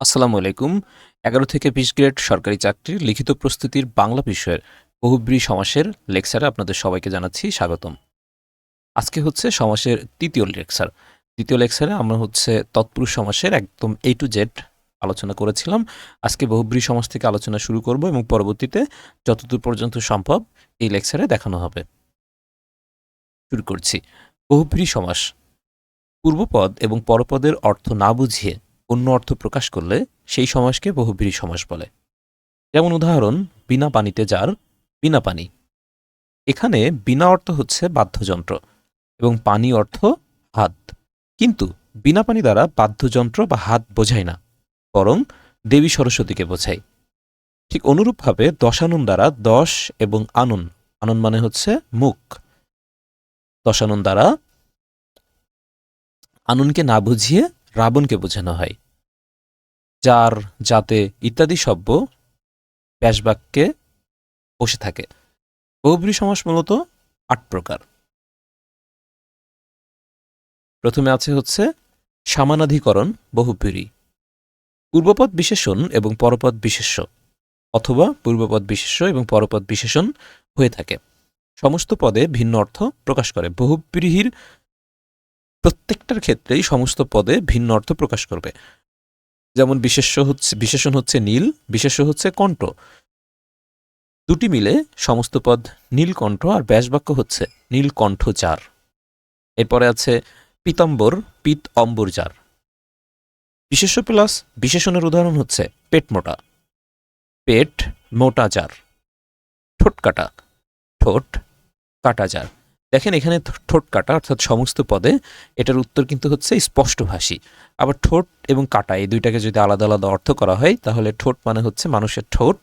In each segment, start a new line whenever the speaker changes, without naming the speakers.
আসসালামু আলাইকুম। এগারো থেকে বিশ গ্রেড সরকারি চাকরির লিখিত প্রস্তুতির বাংলা বিষয়ের বহুব্রী সমাসের লেকচারে আপনাদের সবাইকে জানাচ্ছি স্বাগতম। আজকে হচ্ছে সমাসের তৃতীয় লেকচার। দ্বিতীয় লেকচারে আমরা হচ্ছে তৎপুরুষ সমাসের একদম এ টু জেড আলোচনা করেছিলাম। আজকে বহুব্রী সমাস থেকে আলোচনা শুরু করব এবং পরবর্তীতে যতদূর পর্যন্ত সম্ভব এই লেকচারে দেখানো হবে। শুরু করছি। বহুব্রী সমাস। পূর্বপদ এবং পরপদের অর্থ না বুঝিয়ে অন্য অর্থ প্রকাশ করলে সেই সমাসকে বহুব্রী সমাস বলে। যেমন উদাহরণ, বিনা পানিতে যার বিনা পানি। এখানে বিনা অর্থ হচ্ছে বাদ্যযন্ত্র এবং পানি অর্থ হাত। কিন্তু বিনা পানি দ্বারা বাদ্যযন্ত্র বা হাত বোঝায় না, বরং দেবী সরস্বতীকে বোঝায়। ঠিক অনুরূপভাবে দশানন দ্বারা দশ এবং আনন আনন মানে হচ্ছে মুখ। দশানন দ্বারা আননকে না বুঝিয়ে রাবণকে বোঝানো হয়। যার যাতে ইত্যাদি শব্দ ব্যাসবাক্যে বসে থাকে। বহুব্রী সমাস মূলত আট প্রকার। প্রথমে আছে হচ্ছে সামানাধিকরণ বহুব্রী পূর্বপদ বিশেষণ এবং পরপদ বিশেষ্য, অথবা পূর্বপদ বিশেষ্য এবং পরপদ বিশেষণ হয়ে থাকে। সমস্ত পদে ভিন্ন অর্থ প্রকাশ করে। বহুব্রীহির প্রত্যেকটার ক্ষেত্রেই সমস্ত পদে ভিন্ন অর্থ প্রকাশ করবে। যেমন বিশেষ্য হচ্ছে, বিশেষণ হচ্ছে নীল, বিশেষ্য হচ্ছে কণ্ঠ। দুটি মিলে সমস্ত পদ নীলকণ্ঠ আর ব্যাসবাক্য হচ্ছে নীলকণ্ঠ জার এরপরে আছে পীতাম্বর, পিত অম্বর জার বিশেষ্য প্লাস বিশেষণের উদাহরণ হচ্ছে পেট মোটা। পেট মোটা জার ঠোঁট কাটা। ঠোঁট কাটা জার দেখেন এখানে ঠোঁট কাটা, অর্থাৎ সমস্ত পদে এটার উত্তর কিন্তু হচ্ছে স্পষ্টভাষী। আবার ঠোঁট এবং কাটা, এই দুইটাকে যদি আলাদা আলাদা অর্থ করা হয়, তাহলে ঠোঁট মানে হচ্ছে মানুষের ঠোঁট,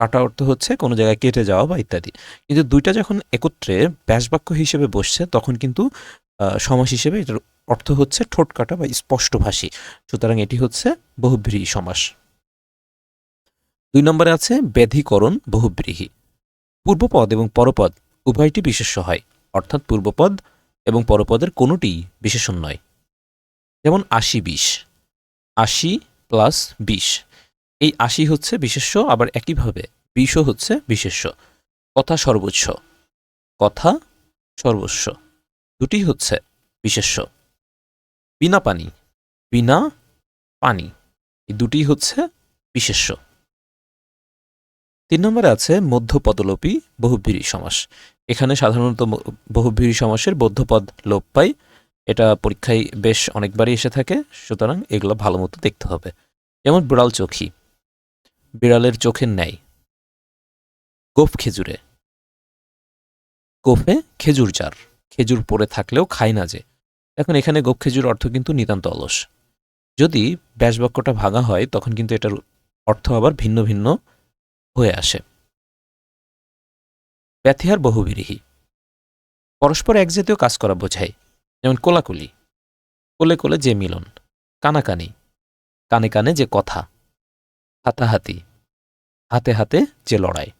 কাটা অর্থ হচ্ছে কোনো জায়গায় কেটে যাওয়া বা ইত্যাদি। কিন্তু দুইটা যখন একত্রে ব্যাসবাক্য হিসেবে বসছে, তখন কিন্তু সমাস হিসেবে এটার অর্থ হচ্ছে ঠোঁট কাটা বা স্পষ্টভাষী। সুতরাং এটি হচ্ছে বহুব্রীহি সমাস। দুই নম্বরে আছে ব্যাধিকরণ বহুব্রীহি। পূর্বপদ এবং পরপদ উভয়টি বিশেষ্য হয়। অর্থাৎ পূর্বপদ এবং পরপদের কোনোটিই বিশেষণ নয়। যেমন আশি বিশ। আশি প্লাস বিশ। এই আশি হচ্ছে বিশেষ্য, আবার একইভাবে বিশও হচ্ছে বিশেষ্য। কথা সর্বোচ্চ। কথা সর্বস্ব। দুটি হচ্ছে বিশেষ্য। বিনা পানি। বিনা পানি। এই দুটি হচ্ছে বিশেষ্য। তিন নম্বরে আছে মধ্যপদলোপী বহুব্রী সমাস। এখানে সাধারণত ম- বহুব্রী সমাসের বদ্ধপদ লোপ পাই। এটা পরীক্ষায় বেশ অনেকবারই এসে থাকে, সুতরাং এগুলো ভালো মতো দেখতে হবে। যেমন বিড়াল চোখি। বিড়ালের চোখের ন্যায়। গোফ খেজুরে। গোফে খেজুর চার খেজুর পড়ে থাকলেও খায় না যে। এখন এখানে গোপ খেজুর অর্থ কিন্তু নিতান্ত অলস। যদি ব্যাসবাক্যটা ভাঙা হয়, তখন কিন্তু এটার অর্থ আবার ভিন্ন ভিন্ন হয়ে আসে। ব্যথিহার বহুবিরীহী। পরস্পর একজাতীয় কাজ করা বোঝায়, যেমন কোলাকুলি। কোলে কোলে যে মিলন কানাকানি কানে। কানে যে কথা হাতাহাতি হাতে। হাতে যে লড়াই।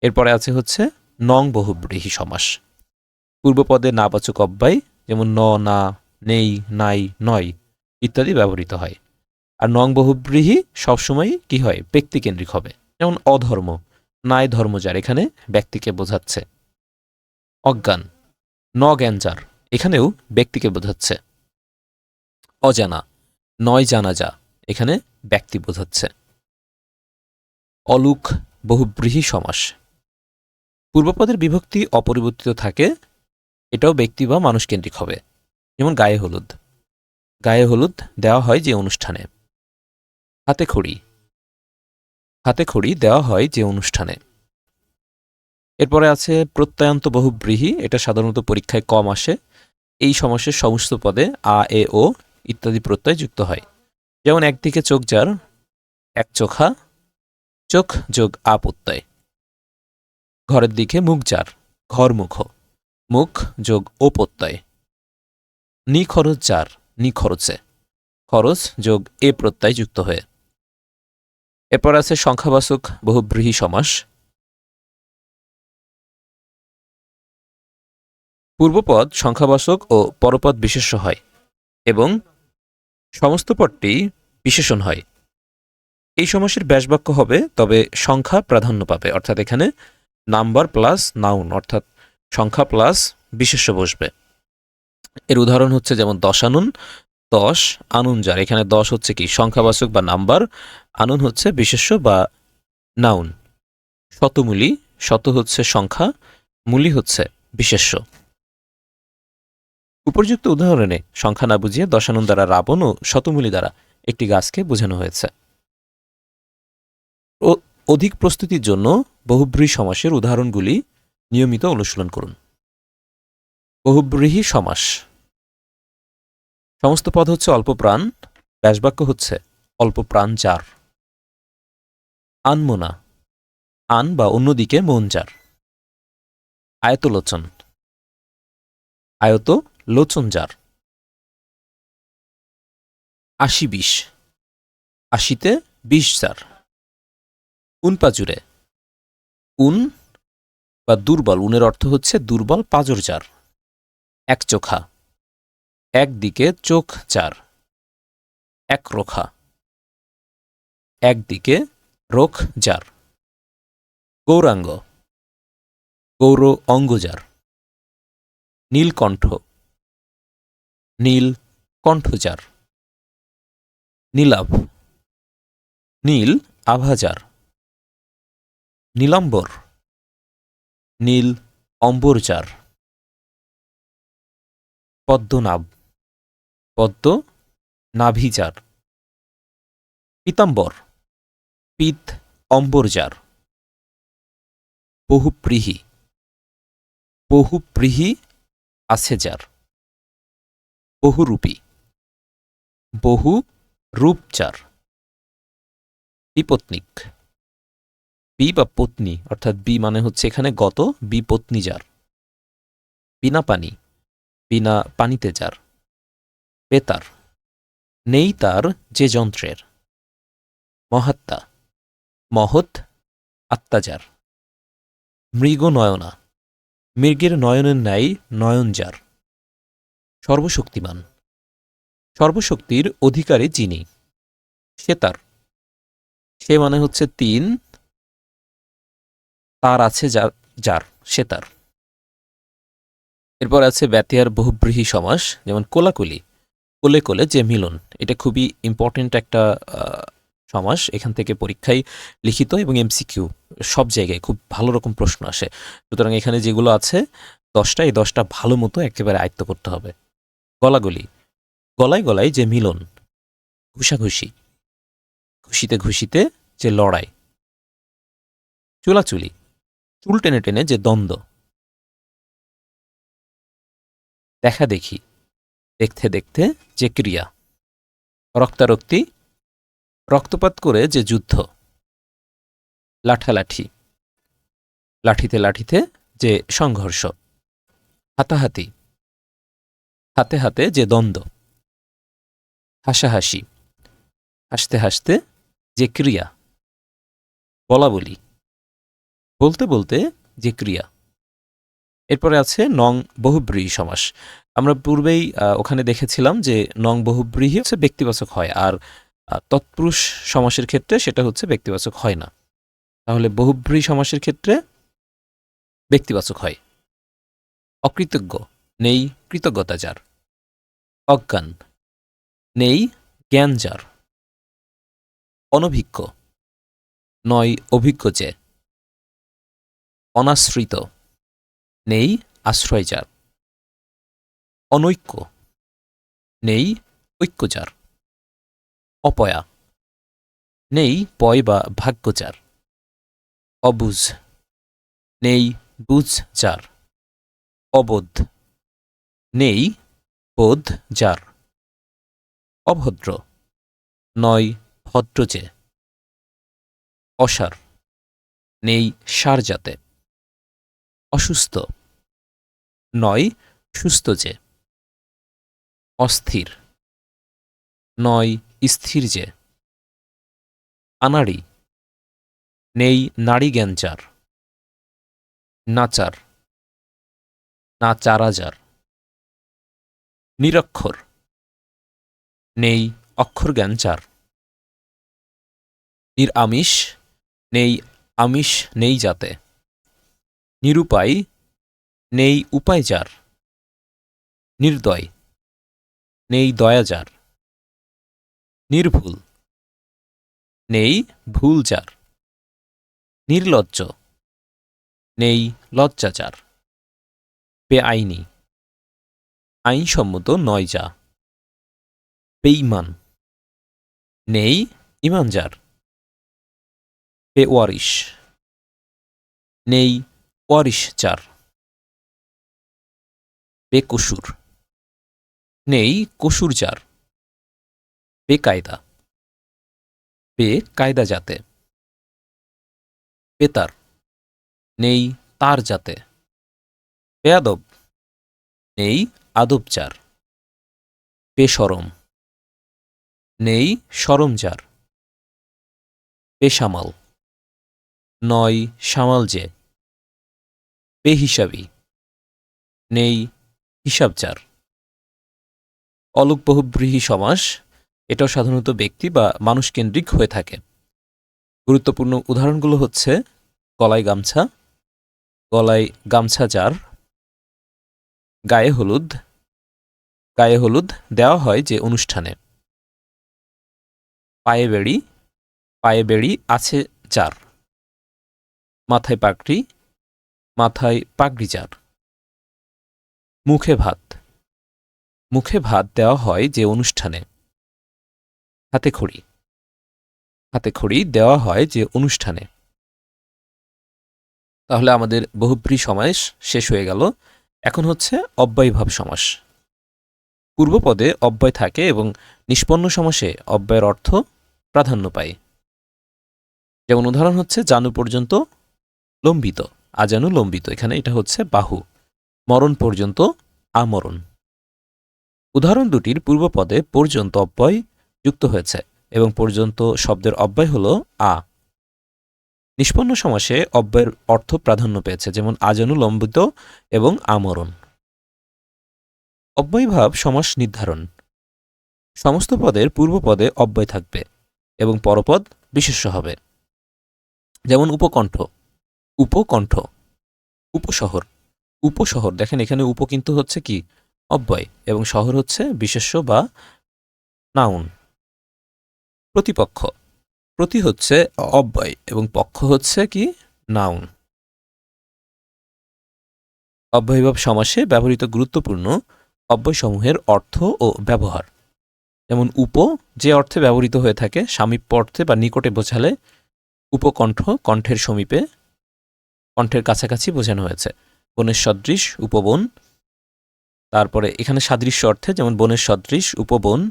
এরপরে আছে হচ্ছে নং বহুব্রীহী সমাস। পূর্বপদে নাবাচক অব্যয় যেমন ন, না, নেই, নাই, নয় ইত্যাদি ব্যবহৃত হয়। আর নং বহুব্রীহী সবসময় কি হয়? ব্যক্তিকেন্দ্রিক হবে। যেমন অধর্ম নাই ধর্ম যার এখানে ব্যক্তিকে বোঝাচ্ছে। অজ্ঞান ন জ্ঞান যার এখানেও ব্যক্তিকে বোঝাচ্ছে। অজানা, নয় জানা যা এখানে ব্যক্তি বোঝাচ্ছে। অলুক, বহুব্রীহী সমাস। পূর্বপদের বিভক্তি অপরিবর্তিত থাকে, এটাও ব্যক্তি বা মানুষকেন্দ্রিক হবে। যেমন গায়ে হলুদ। গায়ে হলুদ দেওয়া হয় যে অনুষ্ঠানে। হাতে খড়ি। হাতে খড়ি দেওয়া হয় যে অনুষ্ঠানে। এরপরে আছে প্রত্যয়ান্ত বহুব্রীহি, এটা সাধারণত পরীক্ষায় কম আসে। এই সমাসের সমস্ত পদে আ, এ, ও ইত্যাদি প্রত্যয় যুক্ত হয়। যেমন একদিকে চোখ যার, এক চোখা, চোখ যোগ আ প্রত্যয়। ঘরের দিকে মুখ যার, ঘর মুখ যোগ ও প্রত্যয়। নিখরচ যার, নি খরচে। খরচ যোগ এ প্রত্যয় যুক্ত হয়ে। এরপর আছে সংখ্যাবাচক বহুব্রীহি সমাস। পূর্বপদ সংখ্যাবাচক ও পরপদ বিশেষ্য হয় এবং সমস্ত পদটি বিশেষণ হয়। এই সমাসের ব্যাসবাক্য হবে, তবে সংখ্যা প্রাধান্য পাবে, অর্থাৎ এখানে নাম্বার প্লাস নাউন, অর্থাৎ সংখ্যা প্লাস বিশেষ্য বসবে। এর উদাহরণ হচ্ছে যেমন দশানুন দশ, আনুন যার। এখানে দশ হচ্ছে কি? সংখ্যাবাচক বা নাম্বার। আনুন হচ্ছে বিশেষ্য বা নাউন। শতমূলি, শত হচ্ছে সংখ্যা, মূলি হচ্ছে বিশেষ্য। উপযুক্ত উদাহরণে সংখ্যা না বুঝিয়ে দশানুন দ্বারা রাবণ ও শতমূলি দ্বারা একটি গাছকে বোঝানো হয়েছে। অধিক প্রস্তুতির জন্য বহুব্রী সমাসের উদাহরণগুলি নিয়মিত অনুশীলন করুন। বহুব্রীহি সমাস। সমস্ত পদ হচ্ছে অল্প প্রাণ, ব্যাসবাক্য হচ্ছে অল্প প্রাণ যার। আনমোনা, আন বা অন্যদিকে মন যার। আয়তলোচন আয়ত লোচন যার। আশি বিষ আশিতে বিষ যার। উনপাজুরে উন বা দুর্বল, উনের অর্থ হচ্ছে দুর্বল পাজর যার। এক চোখা একদিকে চোখ চার, এক রোখা। একদিকে রোখ যার। গৌরাঙ্গ, গৌর অঙ্গজার নীলকণ্ঠ নীল কণ্ঠজার নীলাভ, নীল আভাজার নীলাম্বর, নীল অম্বরজার পদ্মনাভ পদ্ম, নাভিজার। পীতাম্বর, পিত অম্বরজার। বহুপ্রীহি বহুপ্রীহি আছে যার বহুরূপী বহু রূপচার বিপত্নিক, বি বা পত্নী, অর্থাৎ বি মানে হচ্ছে এখানে গত বিপত্নী যার বিনা পানি, বিনা পানিতে যার বেতার। নেই তার যে যন্ত্রের। মহাত্মা। মহৎ আত্মাজার। মৃগ নয়না। মৃগের নয়নের ন্যায় নয়ন যার সর্বশক্তিমান। সর্বশক্তির অধিকারী যিনি, সে তার। সে মানে হচ্ছে তিন। তার আছে যার যার, সে তার। এরপর আছে ব্যতিয়ার বহুব্রীহি সমাস, যেমন কোলাকুলি। কোলে কোলে যে মিলন, এটা খুবই ইম্পর্টেন্ট একটা সমাস। এখান থেকে পরীক্ষায় লিখিত এবং এমসিকিউ সব জায়গায় খুব ভালো রকম প্রশ্ন আসে। সুতরাং এখানে যেগুলো আছে, দশটা, এই দশটা ভালো মতো একেবারে আয়ত্ত করতে হবে। গলাগলি, গলায় গলায় যে মিলন, ঘুষাঘুষি ঘুষিতে ঘুষিতে যে লড়াই। চুলাচুলি, চুল টেনে টেনে যে দ্বন্দ্ব। দেখা দেখি দেখতে দেখতে যে ক্রিয়া। রক্তারক্তি, রক্তপাত করে যে যুদ্ধ। লাঠালাঠি। লাঠিতে লাঠিতে যে সংঘর্ষ। হাতাহাতি। হাতে হাতে যে দ্বন্দ্ব। হাসাহাসি। হাসতে হাসতে যে ক্রিয়া। বলা বলি বলতে বলতে যে ক্রিয়া। এরপরে আছে নং বহুব্রীহি সমাস। আমরা পূর্বেই ওখানে দেখেছিলাম যে নং বহুব্রীহি হচ্ছে ব্যক্তিবাচক হয় আর তৎপুরুষ সমাসের ক্ষেত্রে সেটা হচ্ছে ব্যক্তিবাচক হয় না। তাহলে বহুব্রীহি সমাসের ক্ষেত্রে ব্যক্তিবাচক হয়। অকৃতজ্ঞ, নেই কৃতজ্ঞতা যার অজ্ঞান, নেই জ্ঞান যার অনভিজ্ঞ, নয় অভিজ্ঞ যে। অনাশ্রিত। নেই আশ্রয় যার অনৈক্য নেই ঐক্য যার অপয়া নেই পয় বা ভাগ্য যার অবুঝ নেই বুঝ যার অবোধ নেই বোধ যার অভদ্র নয় ভদ্র যে। অসার নেই সার যাতে অসুস্থ। নয়, সুস্থ যে। অস্থির। নয়, স্থির যে। আনাড়ি। নেই নারী জ্ঞান যার নাচার। না চারাজার নিরক্ষর। নেই, অক্ষর জ্ঞান যার নির আমিষ নেই আমিষ নেই যাতে। নিরুপায়, নেই উপায় যার নির্দয়, নেই দয়া যার নির্ভুল, নেই ভুল যার নির্লজ্জ, নেই লজ্জা যার বেআইনি, আইনসম্মত নয় যা বেঈমান, নেই ইমান যার বেওয়ারিশ, নেই ওয়ারিশ যার বেকসুর। নেই, কসুর যার। বেকায়দা। বে কায়দা যাতে। বেতার। নেই, তার যাতে। বেয়াদব। নেই, আদব যার বেসরম নেই, সরম যার। বেসামাল। নয়, সামাল যে। বেহিসাবি। নেই হিসাব যার অলোক বহুব্রীহী সমাস, এটাও সাধারণত ব্যক্তি বা মানুষকেন্দ্রিক হয়ে থাকে। গুরুত্বপূর্ণ উদাহরণগুলো হচ্ছে, গলায় গামছা গলায় গামছা যার গায়ে হলুদ গায়ে হলুদ দেওয়া হয় যে অনুষ্ঠানে। পায়ে বেড়ি পায়ে বেড়ি আছে যার মাথায় পাগড়ি মাথায় পাগড়ি যার মুখে ভাত। মুখে ভাত দেওয়া হয় যে অনুষ্ঠানে। হাতে খড়ি। হাতে খড়ি দেওয়া হয় যে অনুষ্ঠানে। তাহলে আমাদের বহুব্রী সমাস শেষ হয়ে গেল। এখন হচ্ছে অব্যয়ভাব সমাস। পূর্বপদে অব্যয় থাকে এবং নিষ্পন্ন সমাসে অব্যয়ের অর্থ প্রাধান্য পায়। যেমন উদাহরণ হচ্ছে, জানু পর্যন্ত লম্বিত। আজানু লম্বিত। এখানে এটা হচ্ছে বাহু। মরণ পর্যন্ত আমরণ। উদাহরণ দুটির পূর্বপদে পর্যন্ত অব্যয় যুক্ত হয়েছে এবং পর্যন্ত শব্দের অব্যয় হল আ। নিষ্পন্ন সমাসে অব্যয়ের অর্থ প্রাধান্য পেয়েছে, যেমন আজানু লম্বিত এবং আমরণ। অব্যয়ভাব সমাস নির্ধারণ। সমস্ত পদের পূর্বপদে অব্যয় থাকবে এবং পরপদ বিশেষ্য হবে। যেমন উপকণ্ঠ। উপকণ্ঠ, উপশহর। উপশহর, দেখেন এখানে উপ কিন্তু হচ্ছে কি? অব্যয়, এবং শহর হচ্ছে বিশেষ্য বা নাউন প্রতিপক্ষ, প্রতি হচ্ছে অব্যয়, এবং পক্ষ হচ্ছে কি? নাউন অব্যয়ভাব সমাসে ব্যবহৃত গুরুত্বপূর্ণ অব্যয়সমূহের অর্থ ও ব্যবহার। যেমন উপ, যে অর্থে ব্যবহৃত হয়ে থাকে, সামীপ্য অর্থে বা নিকটে বোঝালে উপকণ্ঠ, কণ্ঠের সমীপে কণ্ঠের কাছাকাছি বোঝানো হয়েছে। বনের সদৃশ, উপবন। তারপরে এখানে সাদৃশ্য অর্থে যেমন বনের সদৃশ, উপবন,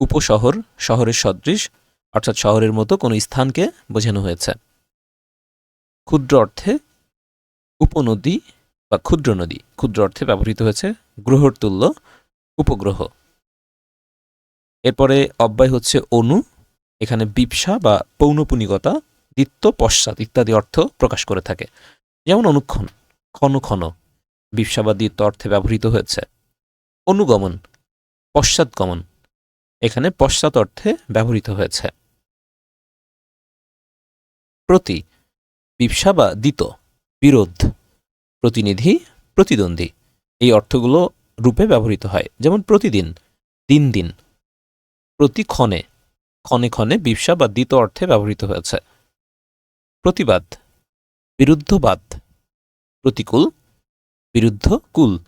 উপশহর, শহরের সদৃশ, অর্থাৎ শহরের মতো কোনো স্থানকে বোঝানো হয়েছে। ক্ষুদ্র অর্থে উপনদী বা ক্ষুদ্র নদী। ক্ষুদ্র অর্থে ব্যবহৃত হয়েছে গ্রহর তুল্য উপগ্রহ। এরপরে অব্যয় হচ্ছে অনু, এখানে বিপসা বা পৌনপুনিকতা। দিত্য পশ্চাৎ ইত্যাদি অর্থ প্রকাশ করে থাকে। যেমন অনুক্ষণ, ক্ষণ ক্ষণ বিপসা অর্থে ব্যবহৃত হয়েছে। অনুগমন, পশ্চাৎগমন, এখানে পশ্চাৎ অর্থে ব্যবহৃত হয়েছে। প্রতি বিপসা বা দিত বিরোধ, প্রতিনিধি, প্রতিদ্বন্দ্বী, এই অর্থগুলো রূপে ব্যবহৃত হয়। যেমন প্রতিদিন দিন দিন। প্রতি ক্ষণে ক্ষণে ক্ষণে বিপসা বা দিত অর্থে ব্যবহৃত হয়েছে। প্রতিবাদ। বিরুদ্ধবাদ। প্রতিকূল। বিরুদ্ধ কুল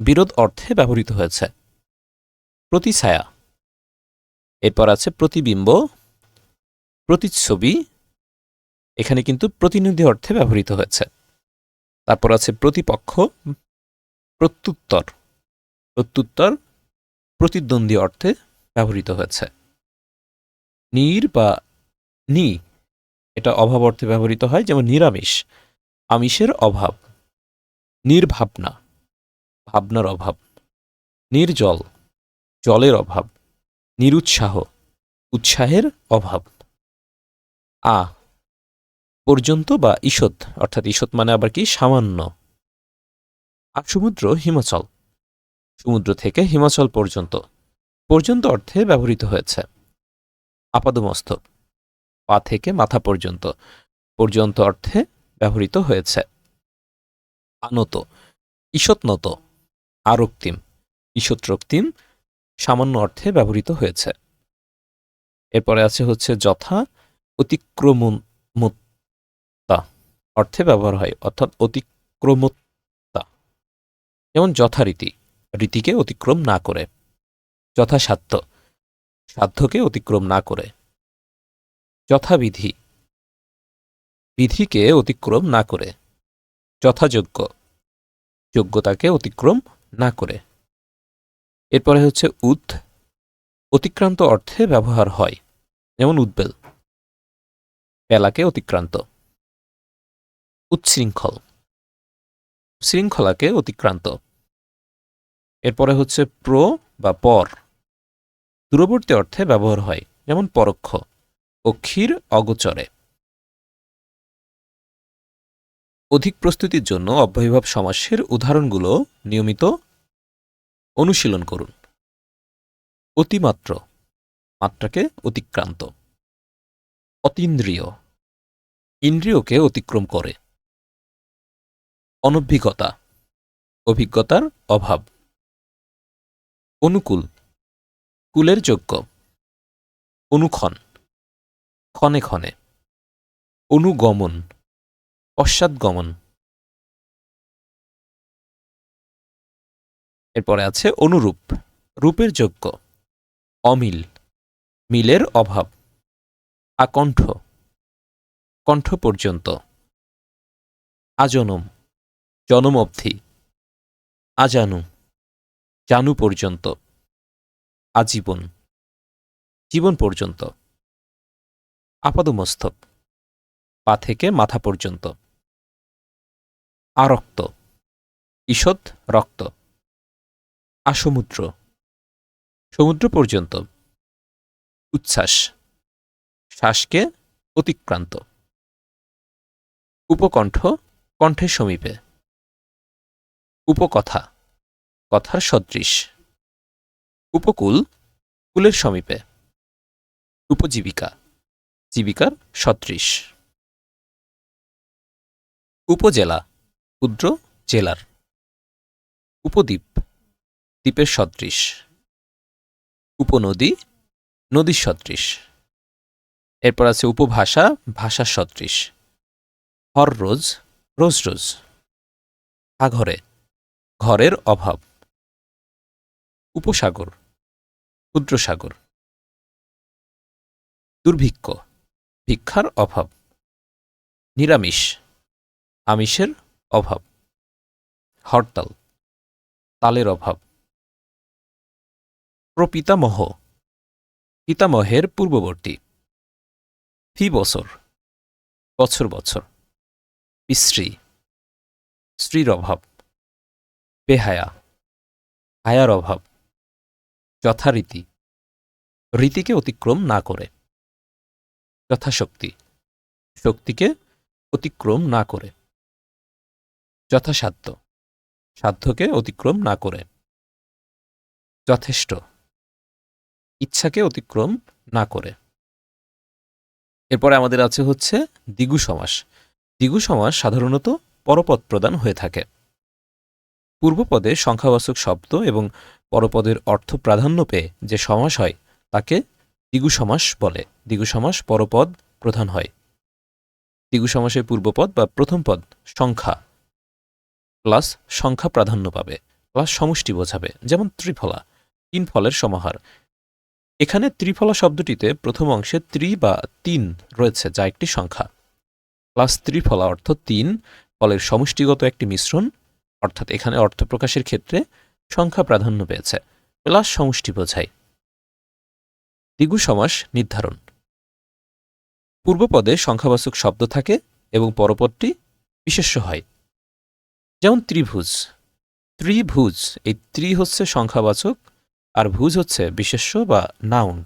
বিরোধ অর্থে ব্যবহৃত হয়েছে। প্রতিছায়া। এরপর আছে প্রতিবিম্ব। প্রতিচ্ছবি। এখানে কিন্তু প্রতিনিধি অর্থে ব্যবহৃত হয়েছে। তারপর আছে প্রতিপক্ষ। প্রত্যুত্তর। প্রত্যুত্তর প্রতিদ্বন্দ্বী অর্থে ব্যবহৃত হয়েছে। নির বা নি। এটা অভাব অর্থে ব্যবহৃত হয়, যেমন নিরামিষ। আমিষের অভাব। নির্ভাবনা। ভাবনার অভাব। নির্জল। জলের অভাব। নিরুৎসাহ। উৎসাহের অভাব। আ। পর্যন্ত বা ঈষৎ, অর্থাৎ ঈষৎ মানে আবার কি? সামান্য। আর সমুদ্র, হিমাচল। সমুদ্র থেকে হিমাচল পর্যন্ত। পর্যন্ত অর্থে ব্যবহৃত হয়েছে। আপাদমস্তক। পা থেকে মাথা পর্যন্ত পর্যন্ত অর্থে ব্যবহৃত হয়েছে। আনত ঈষৎনত আরক্তিম ঈষৎরক্তিম সামান্য অর্থে ব্যবহৃত হয়েছে। এরপরে আছে হচ্ছে যথা অতিক্রমতা অর্থে ব্যবহার হয়, অর্থাৎ অতিক্রমতা যেমন যথারীতি রীতিকে অতিক্রম না করে যথাসাধ্য সাধ্যকে অতিক্রম না করে। যথাবিধি। বিধিকে অতিক্রম না করে। যথাযোগ্য। যোগ্যতাকে অতিক্রম না করে। এরপরে হচ্ছে উদ। অতিক্রান্ত অর্থে ব্যবহার হয়। যেমন উদ্বেল। বেলাকে অতিক্রান্ত। উচ্ছৃঙ্খল। শৃঙ্খলাকে অতিক্রান্ত। এরপরে হচ্ছে প্র বা পর। দূরবর্তী অর্থে ব্যবহার হয়। যেমন পরোক্ষ। অক্ষীর অগোচরে। অধিক প্রস্তুতির জন্য অব্যয়ভাব সমাসের উদাহরণগুলো নিয়মিত অনুশীলন করুন। অতিমাত্র, মাত্রাকে অতিক্রান্ত। অতীন্দ্রিয়, ইন্দ্রিয়কে অতিক্রম করে। অনভিজ্ঞতা, অভিজ্ঞতার অভাব। অনুকূল, কুলের যোগ্য। অনুক্ষণ। ক্ষণে ক্ষণে। অনুগমন পশ্চাৎগমন এরপরে আছে অনুরূপ, রূপের যোগ্য, অমিল, মিলের অভাব, আকণ্ঠ, কণ্ঠ পর্যন্ত। আজনম জনম অবধি আজানু, জানু পর্যন্ত, আজীবন, জীবন পর্যন্ত। আপাদমস্তক পা থেকে মাথা পর্যন্ত। আরক্ত, ঈষৎ রক্ত। আসমুদ্র, সমুদ্র পর্যন্ত। উচ্ছ্বাস, শ্বাসকে অতিক্রান্ত। উপকণ্ঠ, কণ্ঠের সমীপে। উপকথা, কথার সদৃশ। উপকূল কুলের সমীপে। উপজীবিকা জীবিকার সদৃশ। উপজেলা, ক্ষুদ্র জেলার। উপদ্বীপ, দ্বীপের সদৃশ। উপনদী, নদীর সদৃশ। এরপর আছে উপভাষা ভাষার সদৃশ। হর রোজ রোজ রোজ। আঘরে ঘরের অভাব। উপসাগর ক্ষুদ্র সাগর দুর্ভিক্ষ। ভিক্ষার অভাব। নিরামিষ, আমিষের অভাব। হরতাল, তালের অভাব। প্রপিতামহ, পিতামহের পূর্ববর্তী। ফি বছর বছর বছর। স্ত্রী, স্ত্রীর অভাব। বেহায়া, হায়ার অভাব। যথারীতি, রীতিকে অতিক্রম না করে। যথাশক্তি। শক্তিকে অতিক্রম না করে। যথাসাধ্য। সাধ্যকে অতিক্রম না করে। যথেষ্ট। ইচ্ছাকে অতিক্রম না করে। এরপরে আমাদের আছে হচ্ছে দ্বিগু সমাস। দ্বিগু সমাস সাধারণত পরপদ প্রদান হয়ে থাকে। পূর্বপদে সংখ্যাবাচক শব্দ এবং পরপদের অর্থ প্রাধান্য পেয়ে যে সমাস হয়, তাকে দ্বিগু সমাস বলে। দ্বিগু সমাস পরপদ প্রধান হয়। দ্বিগু সমাসের পূর্বপদ বা প্রথম পদ সংখ্যা। প্লাস সংখ্যা প্রাধান্য পাবে প্লাস সমষ্টি বোঝাবে, যেমন ত্রিফলা, তিন ফলের সমাহার। এখানে ত্রিফলা শব্দটিতে প্রথম অংশে ত্রি বা তিন রয়েছে, যা একটি সংখ্যা। প্লাস ত্রিফলা অর্থ তিন, ফলের সমষ্টিগত একটি মিশ্রণ, অর্থাৎ এখানে অর্থ প্রকাশের ক্ষেত্রে সংখ্যা প্রাধান্য পেয়েছে। প্লাস সমষ্টি বোঝায়। দ্বিগু সমাস নির্ধারণ। পূর্বপদে সংখ্যাবাচক শব্দ থাকে এবং পরপদটি বিশেষ্য হয়। যেমন ত্রিভুজ। ত্রিভুজ, এই ত্রি হচ্ছে সংখ্যাবাচক আর ভুজ হচ্ছে বিশেষ্য বা নাউন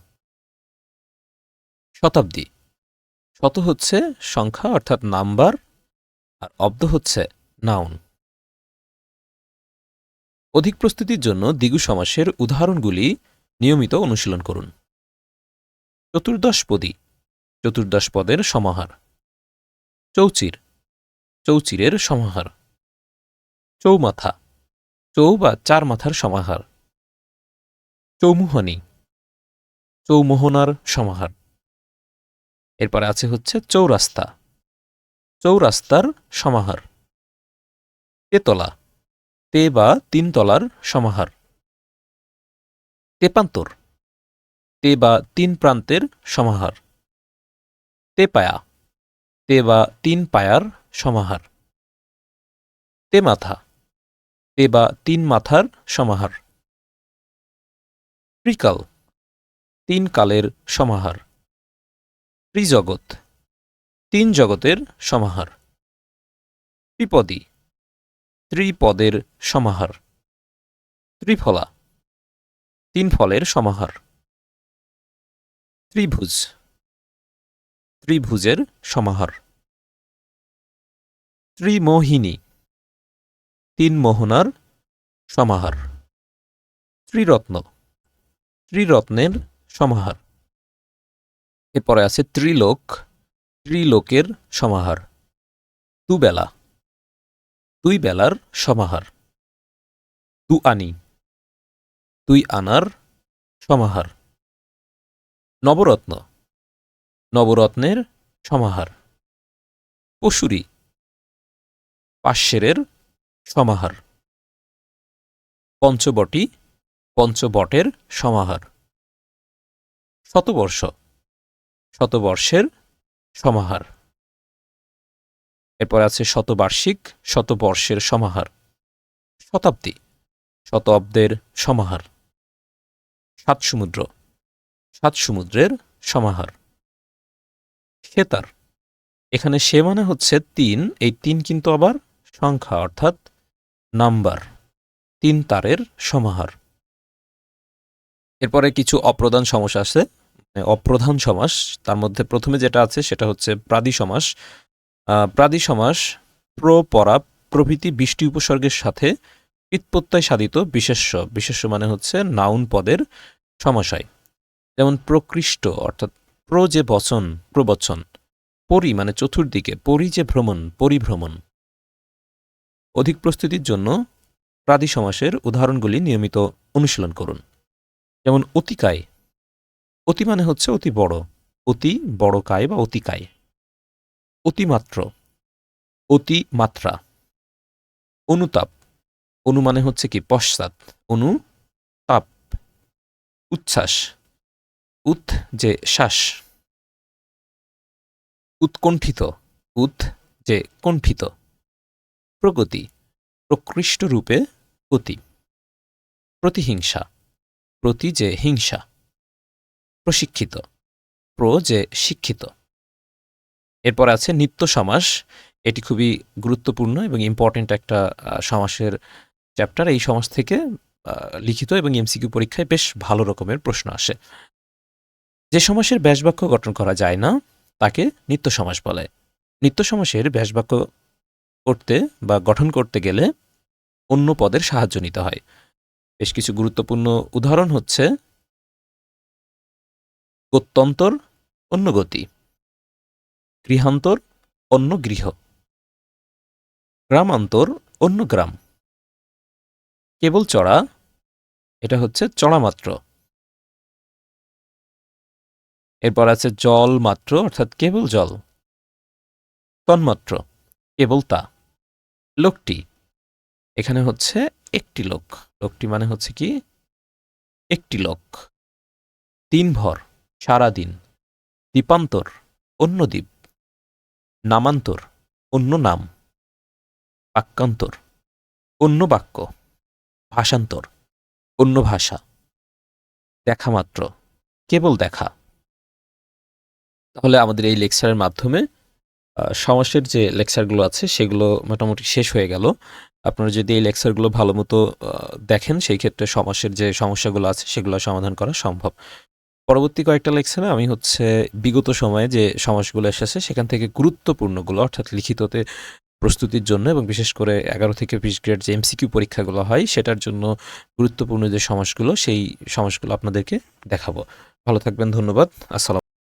শতাব্দী। শত হচ্ছে সংখ্যা অর্থাৎ নাম্বার আর অব্দ হচ্ছে নাউন অধিক প্রস্তুতির জন্য দ্বিগু সমাসের উদাহরণগুলি নিয়মিত অনুশীলন করুন। চতুর্দশপদী চতুর্দশ পদের সমাহার। চৌচির, চৌচিরের সমাহার। চৌমাথা, চৌ বা চার মাথার সমাহার। চৌমুহনী, চৌমোহনার সমাহার। এরপরে আছে হচ্ছে চৌরাস্তা, চৌরাস্তার সমাহার। তেতলা, তে বা তিন তলার সমাহার। তেপান্তর তে বা তিন প্রান্তের সমাহার। তেপায়া তে বা তিন পায়ার সমাহার। তে মাথা। তে বা তিন মাথার সমাহার। ত্রিকাল। তিন কালের সমাহার। ত্রিজগৎ। তিন জগতের সমাহার। ত্রিপদী। ত্রিপদের সমাহার। ত্রিফলা। তিন ফলের সমাহার। ত্রিভুজ। ত্রিভুজের সমাহার। ত্রিমোহিনী। তিন মোহনার সমাহার। ত্রিরত্ন। ত্রিরত্নের সমাহার। এরপরে আছে ত্রিলোক। ত্রিলোকের সমাহার। দুবেলা। দুই বেলার সমাহার। দু আনি দুই আনার সমাহার। নবরত্ন। নবরত্নের সমাহার। পশুরি পাশেরের সমাহার। পঞ্চবটি, পঞ্চবটের সমাহার। শতবর্ষ। শতবর্ষের সমাহার। এরপর আছে শতবার্ষিক, শতবর্ষের সমাহার। শতাব্দী। শতাব্দের সমাহার। সাত সমুদ্র সাত সমুদ্রের সমাহার। সেতার। এখানে সে মানে হচ্ছে তিন, এই তিন কিন্তু আবার সংখ্যা, অর্থাৎ নাম্বার। তিন তারের সমাহার। এরপরে কিছু অপ্রধান সমাস আছে। মানে অপ্রধান সমাস, তার মধ্যে প্রথমে যেটা আছে সেটা হচ্ছে প্রাদি সমাস। প্রাদি সমাস প্র পরা প্রভৃতি বৃষ্টি উপসর্গের সাথে পিৎপত্তায় সাধিত বিশেষ্য। বিশেষ্য মানে হচ্ছে নাউন পদের সমাশয়। যেমন প্রকৃষ্ট, অর্থাৎ প্র যে বচন, প্রবচন, পরি মানে চতুর্দিকে, পরি যে ভ্রমণ, পরিভ্রমণ। অধিক প্রস্তুতির জন্য প্রাদি সমাসের উদাহরণগুলি নিয়মিত অনুশীলন করুন। যেমন অতিকায়। অতি মানে হচ্ছে অতি বড়। অতি বড় কায় বা অতিকায় অতিমাত্র। অতি মাত্রা। অনুতাপ। অনু মানে হচ্ছে কি, পশ্চাৎ। অনু তাপ। উচ্ছ্বাস। উৎ যে শ্বাস, উৎকণ্ঠিত, উৎ যে কণ্ঠিত, প্রগতি, প্রকৃষ্ট রূপে অতি প্রতিহিংসা, প্রতি যে হিংসা, প্রশিক্ষিত, প্র যে শিক্ষিত। এরপর আছে নিত্য সমাস, এটি খুবই গুরুত্বপূর্ণ এবং ইম্পর্টেন্ট একটা সমাসের চ্যাপ্টার এই সমাস থেকে লিখিত এবং এমসিকিউ পরীক্ষায় বেশ ভালো রকমের প্রশ্ন আসে। যে সমাসের ব্যাসবাক্য গঠন করা যায় না, তাকে নিত্য সমাস বলে। নিত্য সমাসের ব্যাসবাক্য করতে বা গঠন করতে গেলে অন্য পদের সাহায্য নিতে হয়। বেশ কিছু গুরুত্বপূর্ণ উদাহরণ হচ্ছে গত্যন্তর, অন্য গতি। গৃহান্তর, অন্য গৃহ। গ্রামান্তর, অন্য গ্রাম। কেবল চড়া, এটা হচ্ছে চড়া মাত্র এরপর আছে জল মাত্র, অর্থাৎ কেবল জল। তন্মাত্র, কেবল তা। লোকটি, এখানে হচ্ছে একটি লোক। লোকটি মানে হচ্ছে কি? একটি লোক। দিনভর সারাদিন দ্বীপান্তর অন্য দ্বীপ। নামান্তর, অন্য নাম। বাক্যান্তর, অন্য বাক্য। ভাষান্তর, অন্য ভাষা। দেখা মাত্র, কেবল দেখা। তাহলে আমাদের এই লেকচারের মাধ্যমে সমাসের যে লেকচারগুলো আছে সেগুলো মোটামুটি শেষ হয়ে গেল। আপনারা যদি এই লেকচারগুলো ভালো মতো দেখেন, সেই ক্ষেত্রে সমাসের যে সমস্যাগুলো আছে সেগুলো সমাধান করা সম্ভব। পরবর্তী কয়েকটা লেকচারে আমি হচ্ছে বিগত সময়ে যে সমাসগুলো এসেছে সেখান থেকে গুরুত্বপূর্ণগুলো, অর্থাৎ লিখিততে প্রস্তুতির জন্য এবং বিশেষ করে এগারো থেকে বিশ গ্রেড যে এমসিকিউ পরীক্ষাগুলো হয় সেটার জন্য গুরুত্বপূর্ণ যে সমাসগুলো সেই সমাসগুলো আপনাদেরকে দেখাবো। ভালো থাকবেন, ধন্যবাদ। আসসালাম